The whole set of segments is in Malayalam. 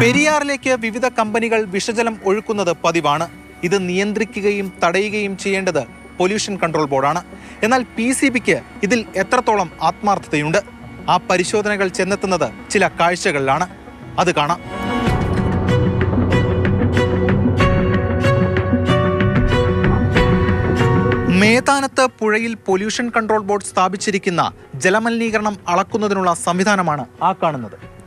പെരിയാറിലേക്ക് വിവിധ കമ്പനികൾ വിഷജലം ഒഴുക്കുന്നത് പതിവാണ്. ഇത് നിയന്ത്രിക്കുകയും തടയുകയും ചെയ്യേണ്ടത് പൊല്യൂഷൻ കൺട്രോൾ ബോർഡാണ്. എന്നാൽ പി സി ബിക്ക് ഇതിൽ എത്രത്തോളം ആത്മാർത്ഥതയുണ്ട്? ആ പരിശോധനകൾ ചെന്നെത്തുന്നത് ചില കാഴ്ചകളിലാണ്. അത് കാണാം. മേതാനത്ത് പുഴയിൽ പൊല്യൂഷൻ കൺട്രോൾ ബോർഡ് സ്ഥാപിച്ചിരിക്കുന്ന ജലമലിനീകരണം അളക്കുന്നതിനുള്ള സംവിധാനമാണ് ആ കാണുന്നത്.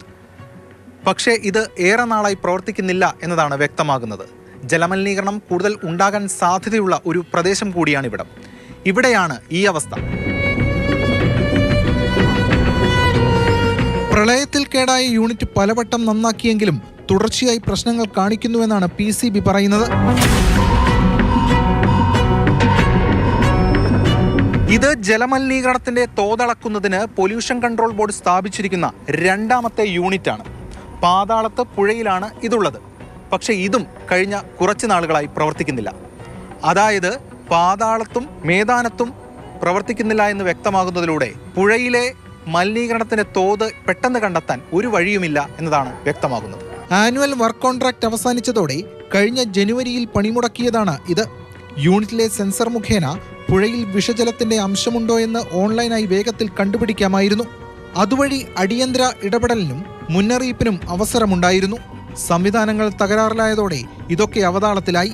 പക്ഷേ ഇത് ഏറെ നാളായി പ്രവർത്തിക്കുന്നില്ല എന്നതാണ് വ്യക്തമാകുന്നത്. ജലമലിനീകരണം കൂടുതൽ ഉണ്ടാകാൻ സാധ്യതയുള്ള ഒരു പ്രദേശം കൂടിയാണ് ഇവിടം ഇവിടെയാണ് ഈ അവസ്ഥ. പ്രളയത്തിൽ കേടായ യൂണിറ്റ് പലവട്ടം നന്നാക്കിയെങ്കിലും തുടർച്ചയായി പ്രശ്നങ്ങൾ കാണിക്കുന്നുവെന്നാണ് പി സി ബി പറയുന്നത്. ഇത് ജലമലിനീകരണത്തിന്റെ തോതളക്കുന്നതിന് പൊല്യൂഷൻ കൺട്രോൾ ബോർഡ് സ്ഥാപിച്ചിരിക്കുന്ന രണ്ടാമത്തെ യൂണിറ്റാണ്. പാതാളത്ത് പുഴയിലാണ് ഇതുള്ളത്. പക്ഷേ ഇതും കഴിഞ്ഞ കുറച്ച് നാളുകളായി പ്രവർത്തിക്കുന്നില്ല. അതായത് പാതാളത്തും മേധാനത്തും പ്രവർത്തിക്കുന്നില്ല എന്ന് വ്യക്തമാകുന്നതിലൂടെ പുഴയിലെ മലിനീകരണത്തിന്റെ തോത് പെട്ടെന്ന് കണ്ടെത്താൻ ഒരു വഴിയുമില്ല എന്നതാണ് വ്യക്തമാകുന്നത്. ആനുവൽ വർക്ക് കോൺട്രാക്ട് അവസാനിച്ചതോടെ കഴിഞ്ഞ ജനുവരിയിൽ പണിമുടക്കിയതാണ് ഇത്. യൂണിറ്റിലെ സെൻസർ മുഖേന പുഴയിൽ വിഷജലത്തിന്റെ അംശമുണ്ടോ എന്ന് ഓൺലൈനായി വേഗത്തിൽ കണ്ടുപിടിക്കാമായിരുന്നു. അതുവഴി അടിയന്തര ഇടപെടലിനും മുന്നറിയിപ്പിനും അവസരമുണ്ടായിരുന്നു. സംവിധാനങ്ങൾ തകരാറിലായതോടെ ഇതൊക്കെ അവതാളത്തിലായി.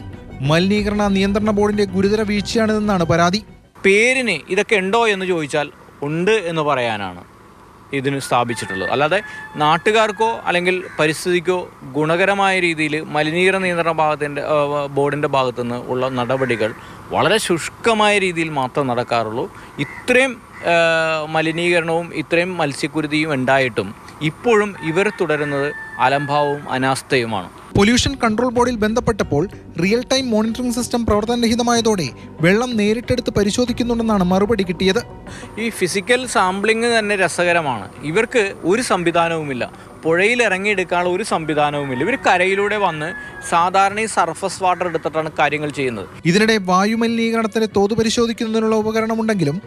മലിനീകരണ നിയന്ത്രണ ബോർഡിന്റെ ഗുരുതര വീഴ്ചയാണിതെന്നാണ് പരാതി. പേരിന് ഇതൊക്കെ ഉണ്ടോ എന്ന് ചോദിച്ചാൽ ഉണ്ട് എന്ന് പറയാനാണ് ഇതിന് സ്ഥാപിച്ചിട്ടുള്ളത്. അല്ലാതെ നാട്ടുകാർക്കോ അല്ലെങ്കിൽ പരിസ്ഥിതിക്കോ ഗുണകരമായ രീതിയിൽ മലിനീകരണ നിയന്ത്രണ ഭാഗത്തിന്റെ ബോർഡിന്റെ ഭാഗത്തു നിന്ന് ഉള്ള നടപടികൾ വളരെ ശുഷ്കമായ രീതിയിൽ മാത്രം നടക്കാറുള്ളൂ. ഇത്രയും മലിനീകരണവും ഇത്രയും മത്സ്യക്കുരുതിയും ഉണ്ടായിട്ടും ഇപ്പോഴും ഇവർ തുടരുന്നത് അലംഭാവവും അനാസ്ഥയുമാണ്. പൊല്യൂഷൻ കൺട്രോൾ ബോർഡിൽ ബന്ധപ്പെട്ടപ്പോൾ റിയൽ ടൈം മോണിറ്ററിംഗ് സിസ്റ്റം പ്രവർത്തനരഹിതമായതോടെ വെള്ളം നേരിട്ടെടുത്ത് പരിശോധിക്കുന്നുണ്ടെന്നാണ് മറുപടി കിട്ടിയത്. ഈ ഫിസിക്കൽ സാമ്പിളിംഗ് തന്നെ രസകരമാണ്. ഇവർക്ക് ഒരു സംവിധാനവുമില്ല. പുഴയിൽ ഇറങ്ങിയെടുക്കാനുള്ള ഒരു സംവിധാനവുമില്ല. ഇവർ കരയിലൂടെ വന്ന് സാധാരണ ഈ സർഫസ് വാട്ടർ എടുത്തിട്ടാണ് കാര്യങ്ങൾ ചെയ്യുന്നത്. ഇതിനിടെ വായുമലിനീകരണത്തിന്റെ തോത് പരിശോധിക്കുന്നതിനുള്ള ഉപകരണമുണ്ടെങ്കിലും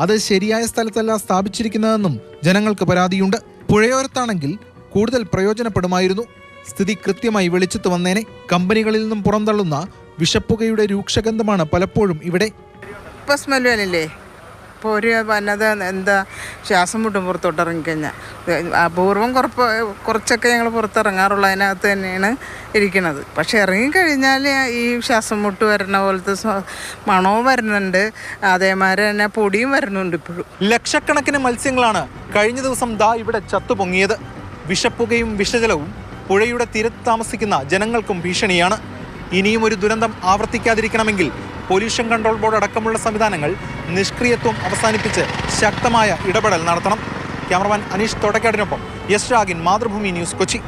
അത് ശരിയായ സ്ഥലത്തല്ല സ്ഥാപിച്ചിരിക്കുന്നതെന്നും ജനങ്ങൾക്ക് പരാതിയുണ്ട്. പുഴയോരത്താണെങ്കിൽ കൂടുതൽ പ്രയോജനപ്പെടുമായിരുന്നു. സ്ഥിതി കൃത്യമായി വെളിച്ചത്ത് വന്നേനെ കമ്പനികളിൽ നിന്നും പുറന്തള്ളുന്ന വിഷപ്പുകയുടെ രൂക്ഷഗന്ധമാണ് പലപ്പോഴും ഇവിടെ. ഇപ്പോൾ ഒരു വന്നത് എന്താ ശ്വാസം മുട്ടും പുറത്തോട്ട് ഇറങ്ങിക്കഴിഞ്ഞാൽ അപൂർവം കുറപ്പ് കുറച്ചൊക്കെ ഞങ്ങൾ പുറത്തിറങ്ങാറുള്ളൂ അതിനകത്ത് തന്നെയാണ് ഇരിക്കുന്നത് പക്ഷെ ഇറങ്ങിക്കഴിഞ്ഞാൽ ഈ ശ്വാസം മുട്ട് വരണ പോലത്തെ മണവും വരുന്നുണ്ട്. അതേമാതിരി തന്നെ പൊടിയും വരുന്നുണ്ട് ഇപ്പോഴും. ലക്ഷക്കണക്കിന് മത്സ്യങ്ങളാണ് കഴിഞ്ഞ ദിവസം ദാ ഇവിടെ ചത്തുപൊങ്ങിയത്. വിഷപ്പുകയും വിഷജലവും പുഴയുടെ തീരത്ത് താമസിക്കുന്ന ജനങ്ങൾക്കും ഭീഷണിയാണ്. ഇനിയും ഒരു ദുരന്തം ആവർത്തിക്കാതിരിക്കണമെങ്കിൽ പൊല്യൂഷൻ കൺട്രോൾ ബോർഡ് അടക്കമുള്ള സംവിധാനങ്ങൾ നിഷ്ക്രിയത്വം അവസാനിപ്പിച്ച് ശക്തമായ ഇടപെടൽ നടത്തണം. ക്യാമറമാൻ അനീഷ് തോട്ടക്കാടിനൊപ്പം യശ് രാഗിൻ മാതൃഭൂമി ന്യൂസ് കൊച്ചി.